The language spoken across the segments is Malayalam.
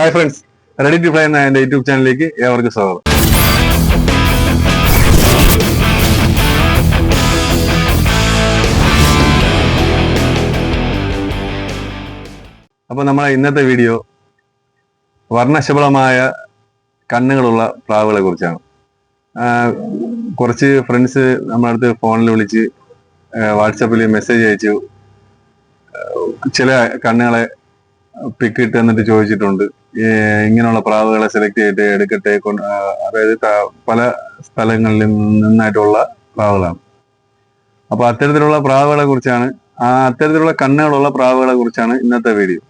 Hi friends ready to fly എന്ന എന്റെ യൂട്യൂബ് ചാനലിലേക്ക് ഏവർക്കും സ്വാഗതം. അപ്പൊ നമ്മളെ ഇന്നത്തെ വീഡിയോ വർണശബളമായ കണ്ണുകളുള്ള പ്രാവുകളെ കുറിച്ചാണ്. കുറച്ച് ഫ്രണ്ട്സ് നമ്മുടെ അടുത്ത് ഫോണിൽ വിളിച്ച് വാട്സപ്പിൽ മെസ്സേജ് അയച്ചു. ചില കണ്ണുകളെ പിക്ക് ഇട്ട് എന്നിട്ട് ചോദിച്ചിട്ടുണ്ട് ഇങ്ങനെയുള്ള പ്രാവുകളെ സെലക്ട് ചെയ്തിട്ട് എടുക്കട്ടെ അതായത് പല സ്ഥലങ്ങളിൽ നിന്നായിട്ടുള്ള പ്രാവുകളാണ്. അപ്പൊ അത്തരത്തിലുള്ള പ്രാവുകളെ കുറിച്ചാണ് ആ അത്തരത്തിലുള്ള കണ്ണുകളുള്ള പ്രാവുകളെ കുറിച്ചാണ് ഇന്നത്തെ വീഡിയോ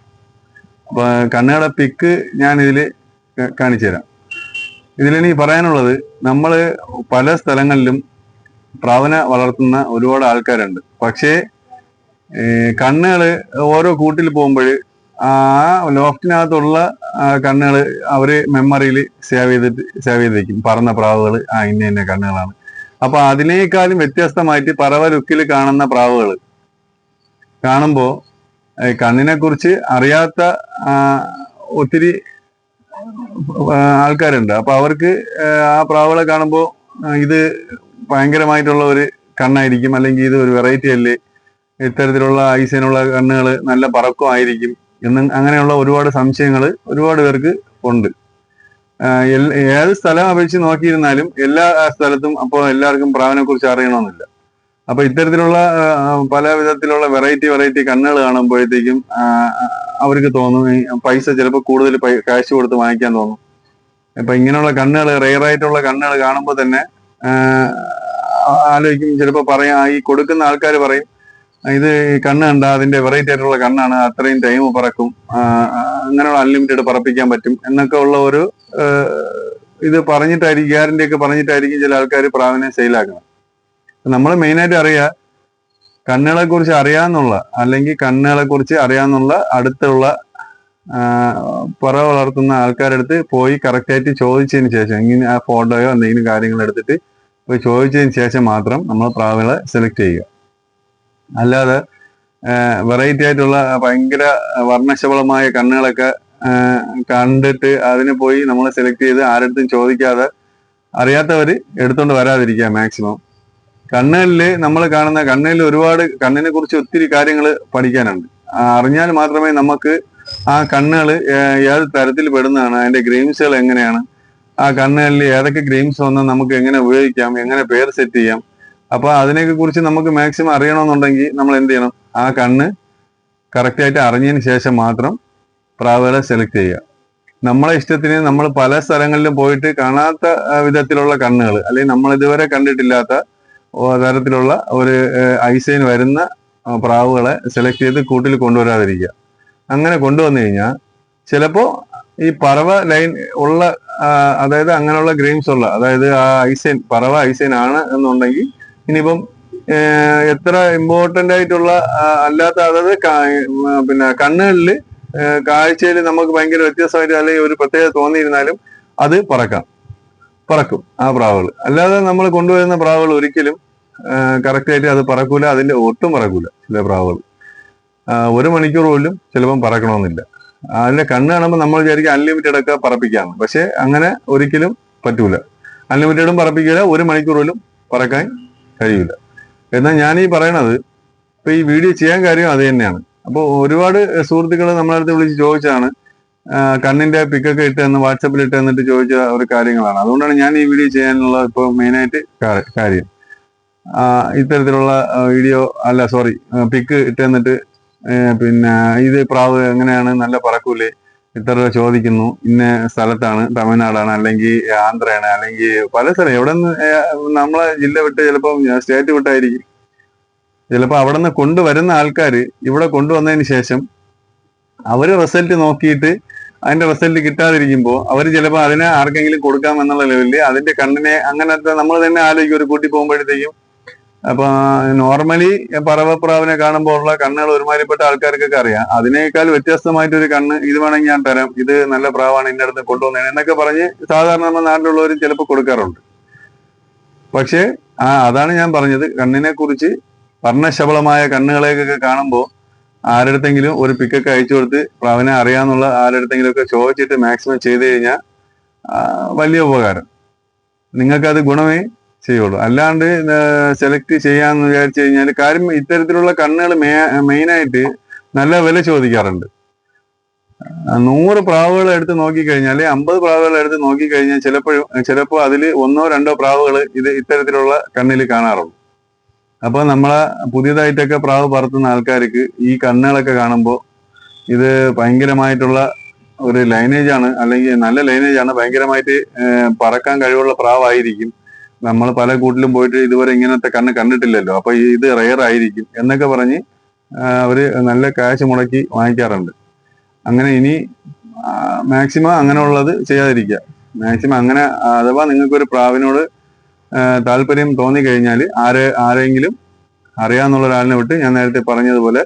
അപ്പൊ കണ്ണുകളെ പിക്ക് ഞാൻ ഇതിൽ കാണിച്ചു തരാം. ഇതിലെനിക്ക് പറയാനുള്ളത് നമ്മൾ പല സ്ഥലങ്ങളിലും പ്രാവനെ വളർത്തുന്ന ഒരുപാട് ആൾക്കാരുണ്ട്. പക്ഷേ കണ്ണുകൾ ഓരോ കൂട്ടിൽ പോകുമ്പോൾ ആ ലോഫ്റ്റിനകത്തുള്ള കണ്ണുകൾ അവർ മെമ്മറിയിൽ സേവ് ചെയ്തിട്ട് സേവ് ചെയ്ത് വെക്കും പ്രാവുകൾ ആ ഇന്ന ഇന്ന കണ്ണുകളാണ്. അപ്പൊ അതിനേക്കാളും വ്യത്യസ്തമായിട്ട് പറവ ലുക്കിൽ കാണുന്ന പ്രാവുകൾ കാണുമ്പോ ഏഹ് കണ്ണിനെ കുറിച്ച് അറിയാത്ത ഒത്തിരി ആൾക്കാരുണ്ട്. അപ്പൊ അവർക്ക് ആ പ്രാവുകളെ കാണുമ്പോൾ ഇത് ഭയങ്കരമായിട്ടുള്ള ഒരു കണ്ണായിരിക്കും. അല്ലെങ്കിൽ ഇത് ഒരു വെറൈറ്റി അല്ലേ? ഇത്തരത്തിലുള്ള ഐസിനുള്ള കണ്ണുകൾ നല്ല പറക്കമായിരിക്കും. എന്ന് അങ്ങനെയുള്ള ഒരുപാട് സംശയങ്ങൾ ഒരുപാട് പേർക്ക് ഉണ്ട്. ഏത് സ്ഥലം അപേക്ഷിച്ച് നോക്കിയിരുന്നാലും എല്ലാ സ്ഥലത്തും അപ്പോൾ എല്ലാവർക്കും പ്രാവിനെ കുറിച്ച് അറിയണമെന്നില്ല. അപ്പൊ ഇത്തരത്തിലുള്ള പല വിധത്തിലുള്ള വെറൈറ്റി വെറൈറ്റി കണ്ണുകൾ കാണുമ്പോഴത്തേക്കും അവർക്ക് തോന്നും പൈസ ചിലപ്പോൾ കൂടുതൽ കാശ് കൊടുത്ത് വാങ്ങിക്കാൻ തോന്നും. ഇപ്പൊ ഇങ്ങനെയുള്ള കണ്ണുകൾ റെയർ ആയിട്ടുള്ള കണ്ണുകൾ കാണുമ്പോൾ തന്നെ ആലോചിക്കും ചിലപ്പോൾ പറയാം ഈ കൊടുക്കുന്ന ആൾക്കാർ പറയും ഇത് കണ്ണ് കണ്ട അതിന്റെ വെറൈറ്റി ആയിട്ടുള്ള കണ്ണാണ്. അത്രയും ടൈം പറക്കും. അങ്ങനെയുള്ള അൺലിമിറ്റഡ് പറപ്പിക്കാൻ പറ്റും. എന്നൊക്കെ ഉള്ള ഒരു ഇത് പറഞ്ഞിട്ടായിരിക്കും ഗ്യാരണ്ടി ഒക്കെ പറഞ്ഞിട്ടായിരിക്കും ചില ആൾക്കാർ പ്രാവിനെ സെയിലാക്കണം നമ്മൾ മെയിനായിട്ട് അറിയാ കണ്ണുകളെ കുറിച്ച് അറിയാന്നുള്ള അല്ലെങ്കിൽ കണ്ണുകളെ കുറിച്ച് അറിയാന്നുള്ള അടുത്തുള്ള പറ വളർത്തുന്ന ആൾക്കാരെടുത്ത് പോയി കറക്റ്റായിട്ട് ചോദിച്ചതിന് ശേഷം ഇങ്ങനെ ആ ഫോട്ടോയോ എന്തെങ്കിലും കാര്യങ്ങൾ എടുത്തിട്ട് പോയി ചോദിച്ചതിന് ശേഷം മാത്രം നമ്മൾ പ്രാവുകളെ സെലക്ട് ചെയ്യുക. അല്ലാതെ വെറൈറ്റി ആയിട്ടുള്ള ഭയങ്കര വർണശബളമായ കണ്ണുകളൊക്കെ കണ്ടിട്ട് അതിനെ പോയി നമ്മൾ സെലക്ട് ചെയ്ത് ആരടുത്തും ചോദിക്കാതെ അറിയാത്തവര് എടുത്തോണ്ട് വരാതിരിക്കുക മാക്സിമം കണ്ണുകളിൽ നമ്മൾ കാണുന്ന കണ്ണിൽ ഒരുപാട് കണ്ണിനെ കുറിച്ച് ഒത്തിരി കാര്യങ്ങൾ പഠിക്കാനുണ്ട്. അറിഞ്ഞാൽ മാത്രമേ നമുക്ക് ആ കണ്ണുകൾ ഏത് തരത്തിൽ പെടുന്നതാണ് അതിന്റെ ഗ്രെയിംസുകൾ എങ്ങനെയാണ് ആ കണ്ണുകളിൽ ഏതൊക്കെ ഗ്രീംസ് വന്നാൽ നമുക്ക് എങ്ങനെ ഉപയോഗിക്കാം എങ്ങനെ പേര് സെറ്റ് ചെയ്യാം അപ്പൊ അതിനെയൊക്കെ കുറിച്ച് നമുക്ക് മാക്സിമം അറിയണമെന്നുണ്ടെങ്കിൽ നമ്മൾ എന്ത് ചെയ്യണം? ആ കണ്ണ് കറക്റ്റ് ആയിട്ട് അറിഞ്ഞതിന് ശേഷം മാത്രം പ്രാവുകളെ സെലക്ട് ചെയ്യുക. നമ്മളെ ഇഷ്ടത്തിന് നമ്മൾ പല സ്ഥലങ്ങളിലും പോയിട്ട് കാണാത്ത വിധത്തിലുള്ള കണ്ണുകൾ അല്ലെങ്കിൽ നമ്മൾ ഇതുവരെ കണ്ടിട്ടില്ലാത്ത തരത്തിലുള്ള ഒരു ഐസൈൻ വരുന്ന പ്രാവുകളെ സെലക്ട് ചെയ്ത് കൂട്ടിൽ കൊണ്ടുവരാതിരിക്കുക. അങ്ങനെ കൊണ്ടുവന്നു കഴിഞ്ഞാൽ ചിലപ്പോ ഈ പറവ ലൈൻ ഉള്ള അതായത് അങ്ങനെയുള്ള ഗ്രെയിംസ് ഉള്ള അതായത് ആ ഐസൈൻ പറവ ഐസൈൻ ആണ് എന്നുണ്ടെങ്കിൽ ഇനിയിപ്പം എത്ര ഇമ്പോർട്ടന്റ് ആയിട്ടുള്ള അല്ലാത്ത അതായത് പിന്നെ കണ്ണുകളിൽ കാഴ്ചയിൽ നമുക്ക് ഭയങ്കര വ്യത്യസ്തമായിട്ട് അല്ലെങ്കിൽ ഒരു പ്രത്യേകത തോന്നിയിരുന്നാലും അത് പറക്കാം. പറക്കും ആ പ്രാവുകൾ. അല്ലാതെ നമ്മൾ കൊണ്ടുവരുന്ന പ്രാവുകൾ ഒരിക്കലും കറക്റ്റായിട്ട് അത് പറക്കൂല അതിന്റെ ഒട്ടും പറക്കൂല ചില പ്രാവുകൾ. ഒരു മണിക്കൂർ പോലും ചിലപ്പം പറക്കണമെന്നില്ല. അതിന്റെ കണ്ണ് കാണുമ്പോൾ നമ്മൾ വിചാരിക്കും അൺലിമിറ്റഡ് ഒക്കെ പറപ്പിക്കാന്ന് പക്ഷെ അങ്ങനെ ഒരിക്കലും പറ്റൂല. അൺലിമിറ്റഡും പറപ്പിക്കില്ല ഒരു മണിക്കൂർ പോലും പറക്കാൻ കഴിയില്ല. എന്നാൽ ഞാൻ ഈ പറയണത് ഇപ്പൊ ഈ വീഡിയോ ചെയ്യാൻ കാര്യം അത് തന്നെയാണ്. അപ്പോൾ ഒരുപാട് സുഹൃത്തുക്കൾ നമ്മളെ അടുത്ത് വിളിച്ച് ചോദിച്ചാണ് കണ്ണിന്റെ പിക്കൊക്കെ ഇട്ട് എന്ന് വാട്സപ്പിൽ ഇട്ട് തന്നിട്ട് ചോദിച്ച ഒരു കാര്യങ്ങളാണ്. അതുകൊണ്ടാണ് ഞാൻ ഈ വീഡിയോ ചെയ്യാനുള്ള ഇപ്പോൾ മെയിനായിട്ട് കാര്യം. ഇത്തരത്തിലുള്ള വീഡിയോ അല്ല സോറി പിക്ക് ഇട്ട് തന്നിട്ട് പിന്നെ ഇത് പ്രാവ് എങ്ങനെയാണ്? നല്ല പറക്കൂലേ? ഇത്ര ചോദിക്കുന്നു. ഇന്ന സ്ഥലത്താണ് തമിഴ്നാടാണ് അല്ലെങ്കിൽ ആന്ധ്രയാണ് അല്ലെങ്കിൽ പല സ്ഥലം. എവിടെ നിന്ന് നമ്മളെ ജില്ല വിട്ട് ചിലപ്പോ സ്റ്റേറ്റ് വിട്ടായിരിക്കും. ചിലപ്പോൾ അവിടെ നിന്ന് കൊണ്ടുവരുന്ന ആൾക്കാർ ഇവിടെ കൊണ്ടുവന്നതിന് ശേഷം അവർ റിസൾട്ട് നോക്കിയിട്ട് അതിന്റെ റിസൾട്ട് കിട്ടാതിരിക്കുമ്പോൾ അവർ ചിലപ്പോൾ അതിനെ ആർക്കെങ്കിലും കൊടുക്കാം എന്നുള്ള ലെവലിൽ അതിന്റെ കണ്ണിനെ അങ്ങനത്തെ നമ്മൾ തന്നെ ആലോചിക്കും. ഒരു കൂട്ടി പോകുമ്പോഴത്തേക്കും അപ്പൊ നോർമലി പറവപ്രാവിനെ കാണുമ്പോൾ ഉള്ള കണ്ണുകൾ ഒരുമാതിരിപ്പെട്ട ആൾക്കാർക്കൊക്കെ അറിയാം. അതിനേക്കാൾ വ്യത്യസ്തമായിട്ട് ഒരു കണ്ണ് ഇത് വേണമെങ്കിൽ ഞാൻ തരാം. ഇത് നല്ല പ്രാവാണ് ഇന്ന അടുത്ത് കൊണ്ടുവന്നത് എന്നൊക്കെ പറഞ്ഞ് സാധാരണ നമ്മുടെ നാട്ടിലുള്ളവരും ചിലപ്പോൾ കൊടുക്കാറുണ്ട്. പക്ഷേ ആ അതാണ് ഞാൻ പറഞ്ഞത്. കണ്ണിനെ കുറിച്ച് വർണശബളമായ കണ്ണുകളെയൊക്കെ കാണുമ്പോൾ ആരുടെങ്കിലും ഒരു പിക്കൊക്കെ അയച്ചു കൊടുത്ത് പ്രാവിനെ അറിയാന്നുള്ള ആരുടെങ്കിലും ഒക്കെ ചോദിച്ചിട്ട് മാക്സിമം ചെയ്ത് കഴിഞ്ഞാൽ വലിയ ഉപകാരം. നിങ്ങൾക്കത് ഗുണമേ ചെയ്യുള്ളൂ. അല്ലാണ്ട് സെലക്ട് ചെയ്യാന്ന് വിചാരിച്ചു കഴിഞ്ഞാൽ കാര്യം ഇത്തരത്തിലുള്ള കണ്ണുകൾ മെയിനായിട്ട് നല്ല വില ചോദിക്കാറുണ്ട്. നൂറ് പ്രാവുകൾ എടുത്ത് നോക്കിക്കഴിഞ്ഞാൽ അമ്പത് പ്രാവുകൾ എടുത്ത് നോക്കിക്കഴിഞ്ഞാൽ ചിലപ്പോഴും ചിലപ്പോൾ അതിൽ ഒന്നോ രണ്ടോ പ്രാവുകൾ ഇത് ഇത്തരത്തിലുള്ള കണ്ണിൽ കാണാറുള്ളൂ. അപ്പൊ നമ്മളെ പുതിയതായിട്ടൊക്കെ പ്രാവ് പറത്തുന്ന ആൾക്കാർക്ക് ഈ കണ്ണുകളൊക്കെ കാണുമ്പോൾ ഇത് ഭയങ്കരമായിട്ടുള്ള ഒരു ലൈനേജ് ആണ്. അല്ലെങ്കിൽ നല്ല ലൈനേജ് ആണ്. ഭയങ്കരമായിട്ട് പറക്കാൻ കഴിവുള്ള പ്രാവായിരിക്കും. നമ്മൾ പല കൂട്ടിലും പോയിട്ട് ഇതുവരെ ഇങ്ങനത്തെ കണ്ണ് കണ്ടിട്ടില്ലല്ലോ. അപ്പൊ ഇത് റെയർ ആയിരിക്കും എന്നൊക്കെ പറഞ്ഞ് അവർ നല്ല കാശ് മുടക്കി വാങ്ങിക്കാറുണ്ട്. അങ്ങനെ ഇനി മാക്സിമം അങ്ങനെയുള്ളത് ചെയ്യാതിരിക്കുക. മാക്സിമം അങ്ങനെ അഥവാ നിങ്ങൾക്ക് ഒരു പ്രാവിനോട് താല്പര്യം തോന്നി കഴിഞ്ഞാൽ ആരെ ആരെങ്കിലും അറിയാന്നുള്ള ഒരാളിനെ വിട്ട് ഞാൻ നേരത്തെ പറഞ്ഞതുപോലെ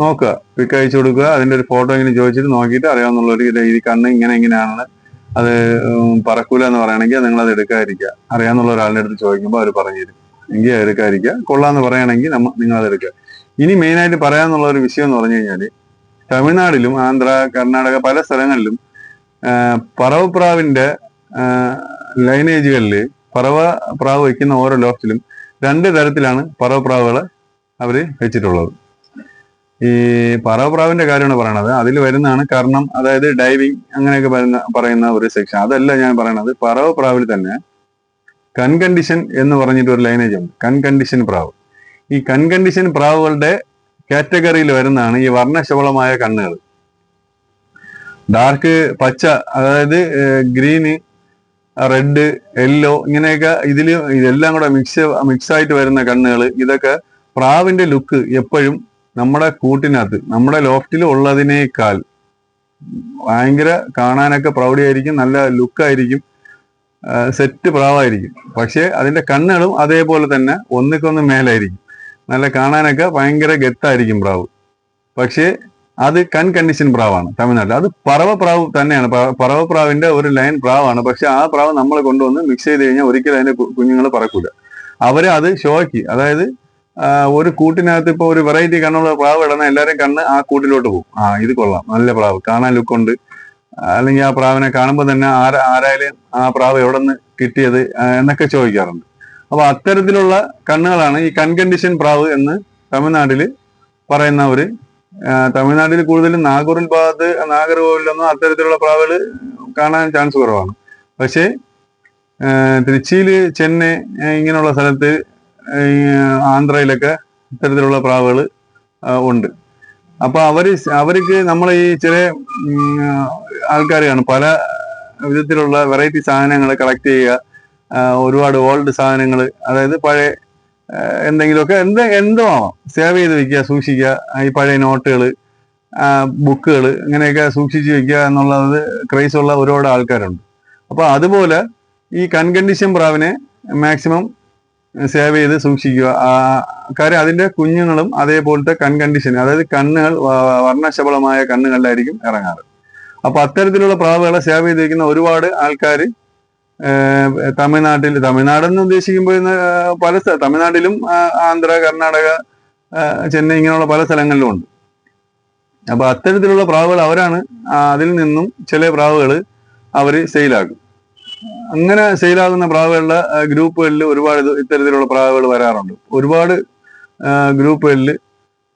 നോക്കുക. പിക്ക് അയച്ചു കൊടുക്കുക അതിന്റെ ഒരു ഫോട്ടോ ഇങ്ങനെ ചോദിച്ചിട്ട് നോക്കിയിട്ട് അറിയാവുന്ന ഒരു ഈ കണ്ണ് ഇങ്ങനെ ഇങ്ങനെയാണ് അത് പറക്കൂല എന്ന് പറയുകയാണെങ്കിൽ നിങ്ങൾ അത് എടുക്കാതിരിക്കുക. അറിയാന്നുള്ള ഒരാളുടെ അടുത്ത് ചോദിക്കുമ്പോൾ അവർ പറഞ്ഞു തരും എങ്കിൽ എടുക്കാതിരിക്കുക. കൊള്ളാന്ന് പറയുകയാണെങ്കിൽ നമ്മ നിങ്ങൾ അത് എടുക്കുക. ഇനി മെയിനായിട്ട് പറയാന്നുള്ള ഒരു വിഷയം എന്ന് പറഞ്ഞു കഴിഞ്ഞാൽ തമിഴ്നാടിലും ആന്ധ്ര കർണാടക പല സ്ഥലങ്ങളിലും പറവപ്രാവിന്റെ ലൈനേജുകളിൽ പറവ പ്രാവ് വയ്ക്കുന്ന ഓരോ ലോഫ്റ്റിലും രണ്ട് തരത്തിലാണ് പറവപ്രാവുകളെ അവർ വെച്ചിട്ടുള്ളത്. ഈ പറവപ്രാവിന്റെ കാര്യമാണ് പറയണത്. അതിൽ വരുന്നതാണ് കാരണം അതായത് ഡൈവിങ് അങ്ങനെയൊക്കെ പറയുന്ന പറയുന്ന ഒരു സെക്ഷൻ അതല്ല ഞാൻ പറയണത് പറവപ്രാവിൽ തന്നെ കൺകണ്ടീഷൻ എന്ന് പറഞ്ഞിട്ട് ഒരു ലൈനേജ് ഉണ്ട്. കൺകണ്ടീഷൻ പ്രാവ്. ഈ കൺകണ്ടീഷൻ പ്രാവുകളുടെ കാറ്റഗറിയിൽ വരുന്നതാണ് ഈ വർണശബളമായ കണ്ണുകൾ. ഡാർക്ക് പച്ച അതായത് ഗ്രീന് റെഡ് യെല്ലോ ഇങ്ങനെയൊക്കെ ഇതിൽ ഇതെല്ലാം കൂടെ മിക്സ് മിക്സ് ആയിട്ട് വരുന്ന കണ്ണുകൾ. ഇതൊക്കെ പ്രാവിന്റെ ലുക്ക് എപ്പോഴും നമ്മുടെ കൂട്ടിനകത്ത് നമ്മുടെ ലോഫ്റ്റിൽ ഉള്ളതിനേക്കാൾ ഭയങ്കര കാണാനൊക്കെ പ്രൗഢിയായിരിക്കും നല്ല ലുക്കായിരിക്കും സെറ്റ് പ്രാവായിരിക്കും. പക്ഷേ അതിന്റെ കണ്ണുകളും അതേപോലെ തന്നെ ഒന്നിക്കൊന്ന് മേലായിരിക്കും. നല്ല കാണാനൊക്കെ ഭയങ്കര ഗത്തായിരിക്കും പ്രാവ്. പക്ഷേ അത് കൺ കണ്ടീഷൻ പ്രാവാണ് തമിഴ്നാട്ടിൽ അത് പറവ പ്രാവ് തന്നെയാണ്. പറവ പ്രാവിന്റെ ഒരു ലൈൻ പ്രാവാണ്. പക്ഷെ ആ പ്രാവ് നമ്മൾ കൊണ്ടുവന്ന് മിക്സ് ചെയ്ത് കഴിഞ്ഞാൽ ഒരിക്കലും അതിന്റെ കുഞ്ഞുങ്ങൾ പറക്കൂല. അവരെ അത് ഷോയ്ക്ക് അതായത് ഒരു കൂട്ടിനകത്ത് ഇപ്പൊ ഒരു വെറൈറ്റി കണ്ണുള്ള പ്രാവ് ഇടുന്ന എല്ലാവരും കണ്ണ് ആ കൂട്ടിലോട്ട് പോകും. ആ ഇത് കൊള്ളാം. നല്ല പ്രാവ്. കാണാൻ ലുക്കുണ്ട് അല്ലെങ്കിൽ ആ പ്രാവിനെ കാണുമ്പോൾ തന്നെ ആരാ ആരായാലും ആ പ്രാവ് എവിടെ നിന്ന് കിട്ടിയത് എന്നൊക്കെ ചോദിക്കാറുണ്ട്. അപ്പൊ അത്തരത്തിലുള്ള കണ്ണുകളാണ് ഈ കൺകണ്ടീഷൻ പ്രാവ് എന്ന് തമിഴ്നാട്ടിൽ പറയുന്ന ഒരു തമിഴ്നാട്ടിൽ കൂടുതലും നാഗൂറിൽ ഭാഗത്ത് നാഗർകോവിലൊന്നും അത്തരത്തിലുള്ള പ്രാവുകൾ കാണാൻ ചാൻസ് കുറവാണ്. പക്ഷേ തിരുച്ചിയിൽ ചെന്നൈ ഇങ്ങനെയുള്ള സ്ഥലത്ത് ആന്ധ്രയിലൊക്കെ ഇത്തരത്തിലുള്ള പ്രാവുകൾ ഉണ്ട്. അപ്പൊ അവർ അവർക്ക് നമ്മൾ ഈ ചില ആൾക്കാർ കാണും പല വിധത്തിലുള്ള വെറൈറ്റി സാധനങ്ങൾ കളക്ട് ചെയ്യുക ഒരുപാട് ഓൾഡ് സാധനങ്ങൾ അതായത് പഴയ എന്തെങ്കിലുമൊക്കെ എന്ത് എന്തോ ആവാം. സേവ് ചെയ്ത് വെക്കുക സൂക്ഷിക്കുക ഈ പഴയ നോട്ടുകൾ ബുക്കുകൾ ഇങ്ങനെയൊക്കെ സൂക്ഷിച്ച് വെക്കുക എന്നുള്ളത് ക്രൈസ് ഉള്ള ഒരുപാട് ആൾക്കാരുണ്ട്. അപ്പൊ അതുപോലെ ഈ കൺകണ്ടീഷൻ പ്രാവിനെ മാക്സിമം സേവ് ചെയ്ത് സൂക്ഷിക്കുക. കാര്യം അതിന്റെ കുഞ്ഞുങ്ങളും അതേപോലത്തെ കൺ കണ്ടീഷൻ അതായത് കണ്ണുകൾ വർണശബളമായ കണ്ണുകളിലായിരിക്കും ഇറങ്ങാറ്. അപ്പൊ അത്തരത്തിലുള്ള പ്രാവുകളെ സേവ് ചെയ്തിരിക്കുന്ന ഒരുപാട് ആൾക്കാർ തമിഴ്നാട്ടിൽ തമിഴ്നാടെന്ന് ഉദ്ദേശിക്കുമ്പോൾ പല തമിഴ്നാട്ടിലും ആന്ധ്ര കർണാടക ചെന്നൈ ഇങ്ങനെയുള്ള പല സ്ഥലങ്ങളിലും ഉണ്ട്. അപ്പൊ അത്തരത്തിലുള്ള പ്രാവുകൾ അവരാണ് അതിൽ നിന്നും ചില പ്രാവുകൾ അവർ സെയിലാക്കും. അങ്ങനെ സെയിലാകുന്ന പ്രാവുകളുടെ ഗ്രൂപ്പുകളിൽ ഒരുപാട് ഇത് ഇത്തരത്തിലുള്ള പ്രാവുകൾ വരാറുണ്ട്. ഒരുപാട് ഗ്രൂപ്പുകളിൽ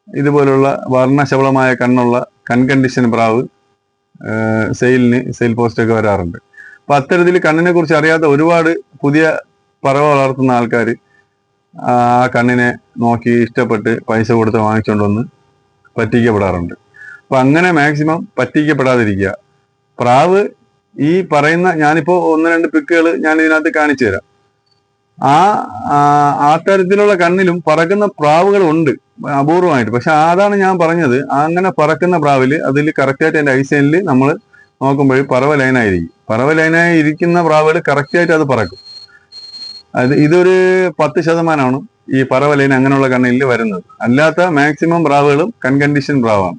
ഇതുപോലുള്ള വർണശബളമായ കണ്ണുള്ള കൺകണ്ടീഷൻ പ്രാവ് സെയിലിന് സെയിൽ പോസ്റ്റൊക്കെ വരാറുണ്ട്. അപ്പൊ അത്തരത്തിൽ കണ്ണിനെ കുറിച്ച് അറിയാത്ത ഒരുപാട് പുതിയ പറവ വളർത്തുന്ന ആൾക്കാർ ആ കണ്ണിനെ നോക്കി ഇഷ്ടപ്പെട്ട് പൈസ കൊടുത്ത് വാങ്ങിച്ചുകൊണ്ടുവന്ന് പറ്റിക്കപ്പെടാറുണ്ട്. അപ്പൊ അങ്ങനെ മാക്സിമം പറ്റിക്കപ്പെടാതിരിക്കുക. പ്രാവ് ഈ പറയുന്ന ഞാനിപ്പോ ഒന്ന് രണ്ട് പിക്കുകൾ ഞാൻ ഇതിനകത്ത് കാണിച്ചു തരാം. ആ ആ- തരത്തിലുള്ള കണ്ണിലും പറക്കുന്ന പ്രാവുകൾ ഉണ്ട് അപൂർവമായിട്ട്. പക്ഷെ അതാണ് ഞാൻ പറഞ്ഞത്. അങ്ങനെ പറക്കുന്ന പ്രാവിൽ അതിൽ കറക്റ്റായിട്ട് അതിന്റെ ഐസൈനിൽ നമ്മൾ നോക്കുമ്പോൾ പറവ ലൈനായിരിക്കും. പറവ ലൈനായി ഇരിക്കുന്ന പ്രാവുകൾ കറക്റ്റായിട്ട് അത് പറക്കും. അത് ഇതൊരു പത്ത് ശതമാനമാണ് ഈ പറവ ലൈൻ അങ്ങനെയുള്ള കണ്ണിൽ വരുന്നത്. അല്ലാത്ത മാക്സിമം പ്രാവുകളും കൺകണ്ടീഷൻ പ്രാവാണ്.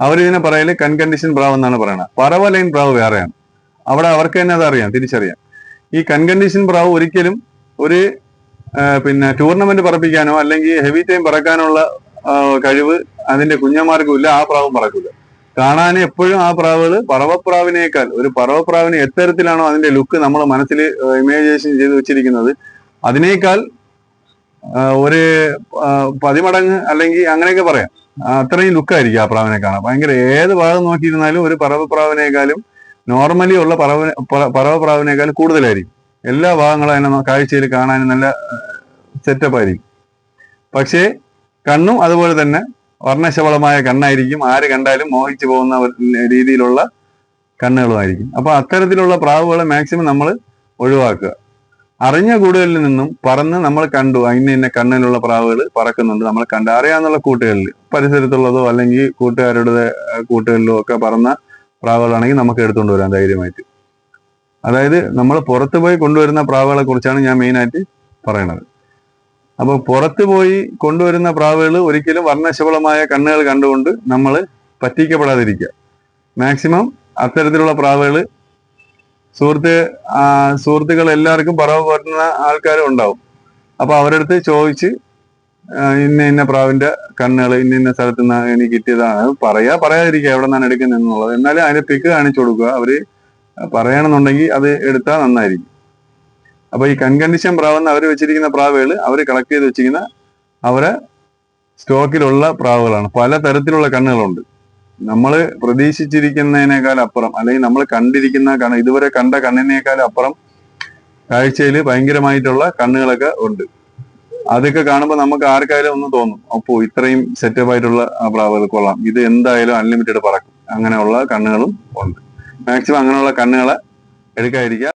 അവരിതിനെ പറയൽ കൺകണ്ടീഷൻ പ്രാവ് എന്നാണ് പറയുന്നത് പറവ ലൈൻ പ്രാവ് വേറെയാണ്. അവിടെ അവർക്ക് തന്നെ അത് അറിയാം തിരിച്ചറിയാം. ഈ കൺകണ്ടീഷൻ പ്രാവ് ഒരിക്കലും ഒരു പിന്നെ ടൂർണമെന്റ് പറപ്പിക്കാനോ അല്ലെങ്കിൽ ഹെവി ടൈം പറക്കാനുള്ള കഴിവ് അതിന്റെ കുഞ്ഞന്മാർക്കും ഇല്ല ആ പ്രാവും പറക്കില്ല കാണാൻ എപ്പോഴും ആ പ്രാവുകൾ പറവപ്രാവിനേക്കാൾ ഒരു പറവപ്രാവിന് എത്തരത്തിലാണോ അതിന്റെ ലുക്ക് നമ്മൾ മനസ്സിൽ ഇമേജേഷൻ ചെയ്ത് വെച്ചിരിക്കുന്നത് അതിനേക്കാൾ ഒരു പതിമടങ്ങ് അല്ലെങ്കിൽ അങ്ങനെയൊക്കെ പറയാം. അത്രയും ലുക്കായിരിക്കും ആ പ്രാവിനെ കാണാൻ. ഭയങ്കര ഏത് ഭാഗം നോക്കിയിരുന്നാലും ഒരു പറവപ്രാവിനേക്കാളും നോർമലി ഉള്ള പറവ പറ- പറവപ്രാവിനേക്കാളും കൂടുതലായിരിക്കും. എല്ലാ ഭാഗങ്ങളും അതിനെ കാഴ്ചയിൽ കാണാൻ നല്ല സെറ്റപ്പ് ആയിരിക്കും. പക്ഷേ കണ്ണും അതുപോലെ തന്നെ വർണശബളമായ കണ്ണായിരിക്കും. ആര് കണ്ടാലും മോഹിച്ചു പോകുന്ന രീതിയിലുള്ള കണ്ണുകളുമായിരിക്കും. അപ്പൊ അത്തരത്തിലുള്ള പ്രാവുകളെ മാക്സിമം നമ്മൾ ഒഴിവാക്കുക. അറിഞ്ഞ കൂടുകളിൽ നിന്നും പറന്ന് നമ്മൾ കണ്ടു. അതിന് ഇന്ന കണ്ണിലുള്ള പ്രാവുകൾ പറക്കുന്നുണ്ട്. നമ്മൾ കണ്ട്. അറിയാന്നുള്ള കൂട്ടുകളിൽ പരിസരത്തുള്ളതോ അല്ലെങ്കിൽ കൂട്ടുകാരുടെ കൂട്ടുകളിലോ ഒക്കെ പറന്ന പ്രാവുകളാണെങ്കിൽ നമുക്ക് എടുത്തുകൊണ്ട് വരാം ധൈര്യമായിട്ട്. അതായത് നമ്മൾ പുറത്ത് പോയി കൊണ്ടുവരുന്ന പ്രാവുകളെ കുറിച്ചാണ് ഞാൻ മെയിനായിട്ട് പറയണത്. അപ്പൊ പുറത്ത് പോയി കൊണ്ടുവരുന്ന പ്രാവുകൾ ഒരിക്കലും വർണശബളമായ കണ്ണുകൾ കണ്ടുകൊണ്ട് നമ്മൾ പറ്റിക്കപ്പെടാതിരിക്കുക. മാക്സിമം അത്തരത്തിലുള്ള പ്രാവുകൾ സുഹൃത്ത് സുഹൃത്തുക്കൾ എല്ലാവർക്കും പറവ് പറ്റുന്ന ആൾക്കാരും ഉണ്ടാവും. അപ്പൊ അവരടുത്ത് ചോദിച്ച് ഇന്ന ഇന്ന പ്രാവിന്റെ കണ്ണുകൾ ഇന്ന ഇന്ന സ്ഥലത്ത് നിന്ന് എനിക്ക് കിട്ടിയതാണ്. പറയാ പറയാതിരിക്കുക എവിടെ നിന്നാണ് എടുക്കുന്നത് എന്നുള്ളത്. എന്നാലും അതിന്റെ പിക്ക് കാണിച്ചു കൊടുക്കുക. അവർ പറയണമെന്നുണ്ടെങ്കിൽ അത് എടുത്താൽ നന്നായിരിക്കും. അപ്പൊ ഈ കൺകണ്ടീഷൻ പ്രാവെന്ന് അവർ വെച്ചിരിക്കുന്ന പ്രാവുകൾ അവർ കളക്ട് ചെയ്ത് വെച്ചിരിക്കുന്ന അവരെ സ്റ്റോക്കിലുള്ള പ്രാവുകളാണ്. പല തരത്തിലുള്ള കണ്ണുകളുണ്ട്. നമ്മൾ പ്രതീക്ഷിച്ചിരിക്കുന്നതിനേക്കാൾ അപ്പുറം അല്ലെങ്കിൽ നമ്മൾ കണ്ടിരിക്കുന്ന കണ്ണ് ഇതുവരെ കണ്ട കണ്ണിനേക്കാൾ അപ്പുറം കാഴ്ചയിൽ ഭയങ്കരമായിട്ടുള്ള കണ്ണുകളൊക്കെ ഉണ്ട്. അതൊക്കെ കാണുമ്പോൾ നമുക്ക് ആർക്കായാലും ഒന്ന് തോന്നും അപ്പോ ഇത്രയും സെറ്റപ്പ് ആയിട്ടുള്ള പ്രാവുകൾ കൊള്ളാം. ഇത് എന്തായാലും അൺലിമിറ്റഡ് പറക്കും. അങ്ങനെയുള്ള കണ്ണുകളും ഉണ്ട്. മാക്സിമം അങ്ങനെയുള്ള കണ്ണുകളെ എടുക്കാതിരിക്കുക.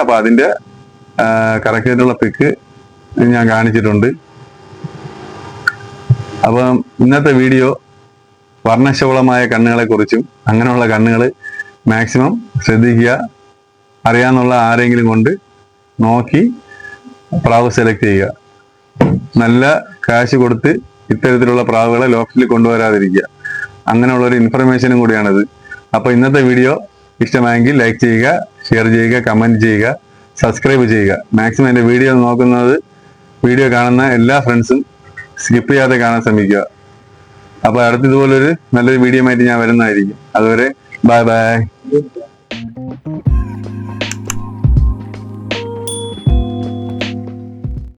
അപ്പൊ അതിന്റെ കറക്റ്റ് ആയിട്ടുള്ള പിക്ക് ഞാൻ കാണിച്ചിട്ടുണ്ട്. അപ്പം ഇന്നത്തെ വീഡിയോ വർണശബളമായ കണ്ണുകളെ കുറിച്ചും അങ്ങനെയുള്ള കണ്ണുകൾ മാക്സിമം ശ്രദ്ധിക്കുക. അറിയാന്നുള്ള ആരെങ്കിലും കൊണ്ട് നോക്കി പ്രാവ് സെലക്ട് ചെയ്യുക. നല്ല കാശ് കൊടുത്ത് ഇത്തരത്തിലുള്ള പ്രാവുകളെ ലോക്കറ്റിൽ കൊണ്ടുവരാതിരിക്കുക. അങ്ങനെയുള്ള ഒരു ഇൻഫർമേഷനും കൂടിയാണിത്. അപ്പൊ ഇന്നത്തെ വീഡിയോ ഇഷ്ടമായെങ്കിൽ ലൈക്ക് ചെയ്യുക. ഷെയർ ചെയ്യുക കമന്റ് ചെയ്യുക സബ്സ്ക്രൈബ് ചെയ്യുക. മാക്സിമം എന്റെ വീഡിയോ നോക്കുന്നത് വീഡിയോ കാണുന്ന എല്ലാ ഫ്രണ്ട്സും സ്കിപ്പ് ചെയ്യാതെ കാണാൻ ശ്രമിക്കുക. അപ്പോൾ അടുത്ത ഇതുപോലൊരു നല്ലൊരു വീഡിയോ ആയിട്ട് ഞാൻ വരുന്നതായിരിക്കും. അതുവരെ ബൈ ബൈ